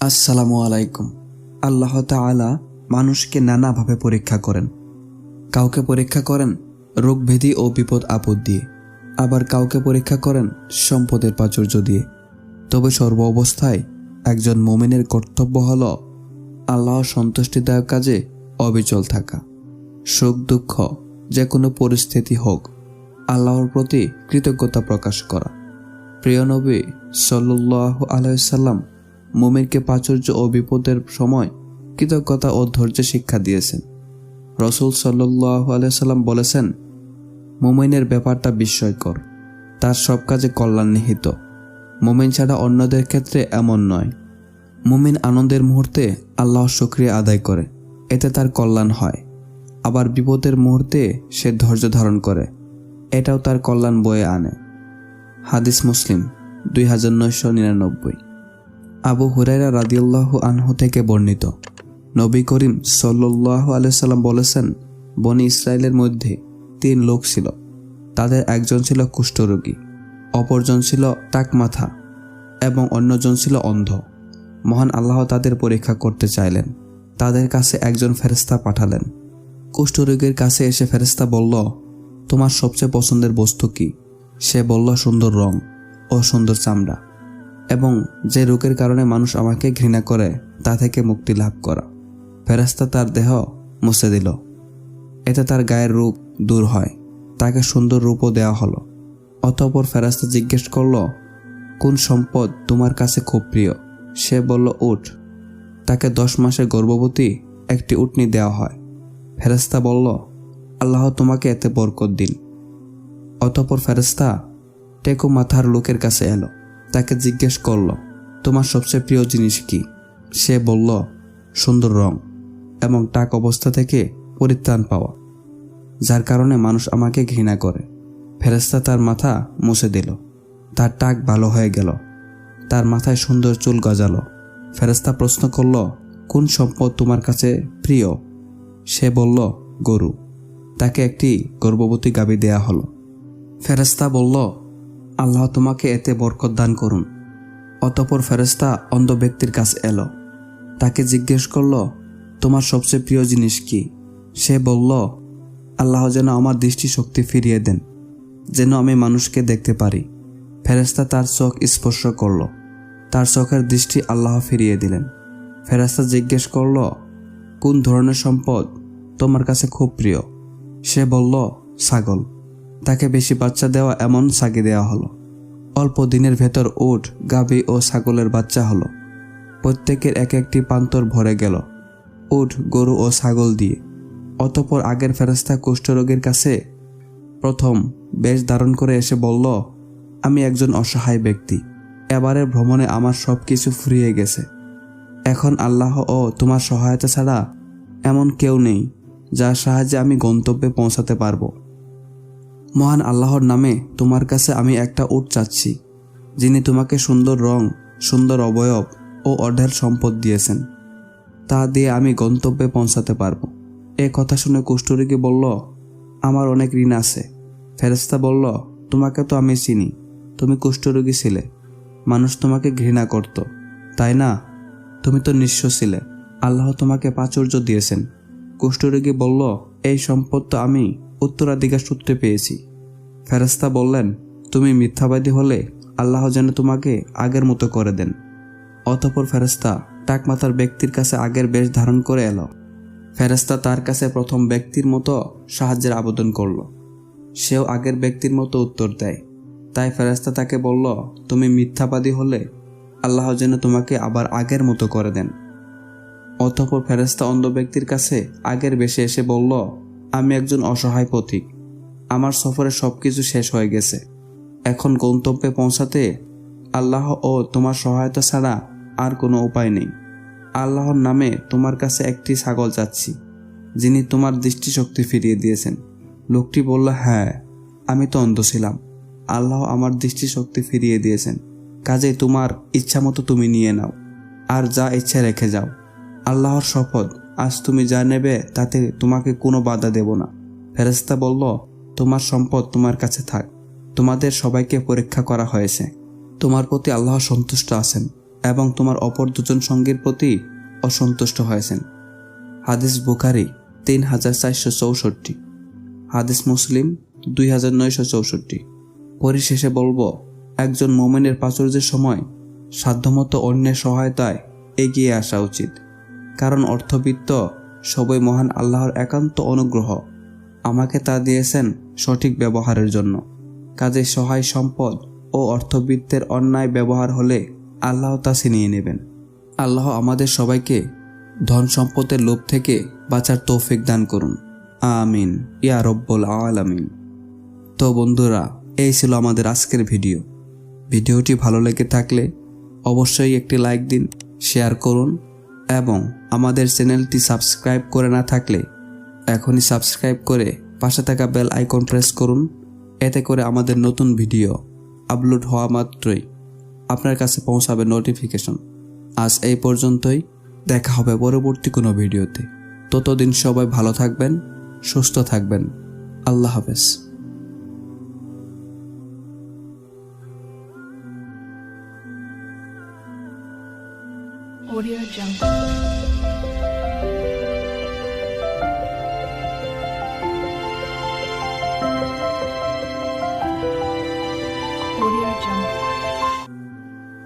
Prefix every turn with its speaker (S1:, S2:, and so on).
S1: আসসালামু আলাইকুম। আল্লাহ তাআলা মানুষকে নানাভাবে পরীক্ষা করেন। কাউকে পরীক্ষা করেন রোগভেদি ও বিপদ আপদ দিয়ে। আবার কাউকে পরীক্ষা করেন সম্পদের প্রাচুর্য দিয়ে। তবে সর্ব অবস্থায় একজন মোমেনের কর্তব্য হল আল্লাহর সন্তুষ্টিদায়ক কাজে অবিচল থাকা। সুখ দুঃখ যে কোনো পরিস্থিতি হোক, আল্লাহর প্রতি কৃতজ্ঞতা প্রকাশ করা। প্রিয় নবী সাল্লাহ আলাইসাল্লাম মুমিনকে প্রাচুর্য ও বিপদের সময় কৃতজ্ঞতা ও ধৈর্য শিক্ষা দিয়েছেন। রসুল আলাইসাল্লাম বলেছেন, মুমিনের ব্যাপারটা বিস্ময়কর। তার সব কাজে কল্যাণ নিহিত। মুমিন ছাড়া অন্যদের ক্ষেত্রে এমন নয়। মুমিন আনন্দের মুহূর্তে আল্লাহর সক্রিয় আদায় করে। এতে তার কল্যাণ হয়। আবার বিপদের মুহূর্তে সে ধৈর্য ধারণ করে। এটাও তার কল্যাণ বয়ে আনে। হাদিস মুসলিম, দুই হাজার নয়শো নিরানব্বই। আবু হুরাইরা রাদিউল্লাহ আনহু থেকে বর্ণিত। নবী করিম সাল্লাহ আলাইসাল্লাম বলেছেন, বনি ইসরায়েলের মধ্যে তিন লোক ছিল। তাদের একজন ছিল কুষ্ঠরোগী অপরজন ছিল টাকমাথা এবং অন্যজন ছিল অন্ধ। মহান আল্লাহ তাদের পরীক্ষা করতে চাইলেন। তাদের কাছে একজন ফেরেস্তা পাঠালেন। কুষ্ঠরোগীর কাছে এসে ফেরেস্তা বলল, তোমার সবচেয়ে পছন্দের বস্তু কি? সে বলল, সুন্দর রং ও সুন্দর চামড়া। এবং যে রোগের কারণে মানুষ আমাকে ঘৃণা করে, তা থেকে মুক্তি লাভ করা। ফেরাস্তা তার দেহ মুছে দিল। এতে তার গায়ের রূপ দূর হয়। তাকে সুন্দর রূপও দেওয়া হলো। অতঃপর ফেরাস্তা জিজ্ঞেস করল, কোন সম্পদ তোমার কাছে খুব প্রিয়? সে বলল, উট। তাকে দশ মাসের গর্ভবতী একটি উটনি দেওয়া হয়। ফেরেস্তা বলল, আল্লাহ তোমাকে এতে বরকত দিন। অতঃপর ফেরেস্তা টেকো মাথার লোকের কাছে এলো। তাকে জিজ্ঞেস করল, তোমার সবচেয়ে প্রিয় জিনিস কি? সে বলল, সুন্দর রং এবং টাক অবস্থা থেকে পরিত্রাণ পাওয়া, যার কারণে মানুষ আমাকে ঘৃণা করে। ফেরেস্তা তার মাথা মুছে দিল। তার টাক ভালো হয়ে গেল। তার মাথায় সুন্দর চুল গজালো। ফেরেস্তা প্রশ্ন করল, কোন সম্পদ তোমার কাছে প্রিয়? সে বলল, গরু। তাকে একটি গর্ভবতী গাবি দেয়া হলো। ফেরেস্তা বলল আল্লাহ তোমাকে এতে বরকত দান করুন। অতপর ফেরেস্তা অন্ধ ব্যক্তির কাছে এলো। তাকে জিজ্ঞেস করল, তোমার সবচেয়ে প্রিয় জিনিস কি? সে বলল, আল্লাহ যেন আমার দৃষ্টিশক্তি ফিরিয়ে দেন, যেন আমি মানুষকে দেখতে পারি। ফেরেস্তা তার চোখ স্পর্শ করল। তার চোখের দৃষ্টি আল্লাহ ফিরিয়ে দিলেন। ফেরেস্তা জিজ্ঞেস করল, কোন ধরনের সম্পদ তোমার কাছে খুব প্রিয়? সে বলল, ছাগল। তাকে বেশি বাচ্চা দেওয়া এমন সাগি দেওয়া হলো। অল্প দিনের ভেতর উট, গাভী ও ছাগলের বাচ্চা হলো। প্রত্যেকের এক একটি প্রান্তর ভরে গেল, উট, গরু ও ছাগল দিয়ে। অতপর আগের ফেরস্তা কুষ্ঠরোগীর কাছে প্রথম বেশ ধারণ করে এসে বলল, আমি একজন অসহায় ব্যক্তি। এবারের ভ্রমণে আমার সব কিছু ফুরিয়ে গেছে। এখন আল্লাহ ও তোমার সহায়তা ছাড়া এমন কেউ নেই যার সাহায্যে আমি গন্তব্যে পৌঁছাতে পারব। মহান আল্লাহর নামে তোমার কাছে আমি একটা উট চাচ্ছি, যিনি তোমাকে সুন্দর রং, সুন্দর অবয়ব ও অঢের সম্পদ দিয়েছেন। তা দিয়ে আমি গন্তব্যে পৌঁছাতে পারব। এ কথা শুনে কুষ্ঠরীকে বলল, আমার অনেক ঋণ আছে। ফেরেস্তা বলল, তোমাকে তো আমি চিনি, তুমি কুষ্ঠরোগী ছিলে, মানুষ তোমাকে ঘৃণা করত। তাই না? তুমি তো নিঃস্ব ছিলে, আল্লাহ তোমাকে প্রাচুর্য দিয়েছেন। কুষ্ঠরোগী বলল, এই সম্পদ তো আমি উত্তরাধিকার সূত্রে পেয়েছি। ফেরেস্তা বললেন, তুমি মিথ্যাবাদী হলে আল্লাহ যেন তোমাকে আগের মতো করে দেন। অতপর ফেরেস্তা টাকমাতার ব্যক্তির কাছে আগের বেশ ধারণ করে এলো। ফেরেস্তা তার কাছে প্রথম ব্যক্তির মতো সাহায্যের আবেদন করল। সেও আগের ব্যক্তির মতো উত্তর দেয়। তাই ফেরেস্তা তাকে বলল, তুমি মিথ্যাবাদী হলে আল্লাহ যেন তোমাকে আবার আগের মতো করে দেন। অতপর ফেরেস্তা অন্ধ ব্যক্তির কাছে আগের বেশে এসে বলল আমি একজন অসহায় পথিক। আমার সফরে সব কিছু শেষ হয়ে গেছে। এখন গন্তব্যে পৌঁছাতে আল্লাহ ও তোমার সহায়তা ছাড়া আর কোনো উপায় নেই। আল্লাহর নামে তোমার কাছে একটি ছাগল চাচ্ছি, যিনি তোমার দৃষ্টিশক্তি ফিরিয়ে দিয়েছেন। লোকটি বলল হ্যাঁ আমি তো অন্ধ ছিলাম। আল্লাহ আমার দৃষ্টিশক্তি ফিরিয়ে দিয়েছেন। কাজে তোমার ইচ্ছা মতো তুমি নিয়ে নাও, আর যা ইচ্ছা রেখে যাও। আল্লাহর শপথ আজ তুমি যা নেবে, তাতে তোমাকে কোনো বাধা দেব না। ফেরেস্তা বলল, তোমার সম্পদ তোমার কাছে থাক। তোমাদের সবাইকে পরীক্ষা করা হয়েছে। তোমার প্রতি আল্লাহ সন্তুষ্ট আছেন এবং তোমার অপর দুজন সঙ্গীর প্রতি অসন্তুষ্ট হয়েছেন। হাদিস বুখারি তিন হাজার চারশো চৌষট্টি। হাদিস মুসলিম দুই হাজার নয়শো চৌষট্টি। পরিশেষে বলব, একজন মোমেনের প্রাচুর্যের সময় সাধ্যমতো অন্যের সহায়তায় এগিয়ে আসা উচিত। কারণ অর্থবিত্ত সবই মহান আল্লাহর একান্ত অনুগ্রহ। আমাকে তা দিয়েছেন সঠিক ব্যবহারের জন্য। কাজে সহায় সম্পদ ও অর্থবিত্তের অন্যায় ব্যবহার হলে আল্লাহ তা ছিনিয়ে নেবেন। আল্লাহ আমাদের সবাইকে ধন সম্পদের লোভ থেকে বাঁচার তৌফিক দান করুন। আমিন। ইয়া রব্বুল আলামিন। তো বন্ধুরা, এই ছিল আমাদের আজকের ভিডিও। ভিডিওটি ভালো লেগে থাকলে অবশ্যই একটি লাইক দিন, শেয়ার করুন এবং আমাদের চ্যানেলটি সাবস্ক্রাইব করে না থাকলে এখনই সাবস্ক্রাইব করে পাশে থাকা বেল আইকন প্রেস করুন। এতে করে আমাদের নতুন ভিডিও আপলোড হওয়া মাত্রই আপনার কাছে পৌঁছাবে নোটিফিকেশন। আজ এই পর্যন্তই। দেখা হবে পরবর্তী কোনো ভিডিওতে। ততদিন সবাই ভালো থাকবেন, সুস্থ থাকবেন। আল্লাহ হাফেজ।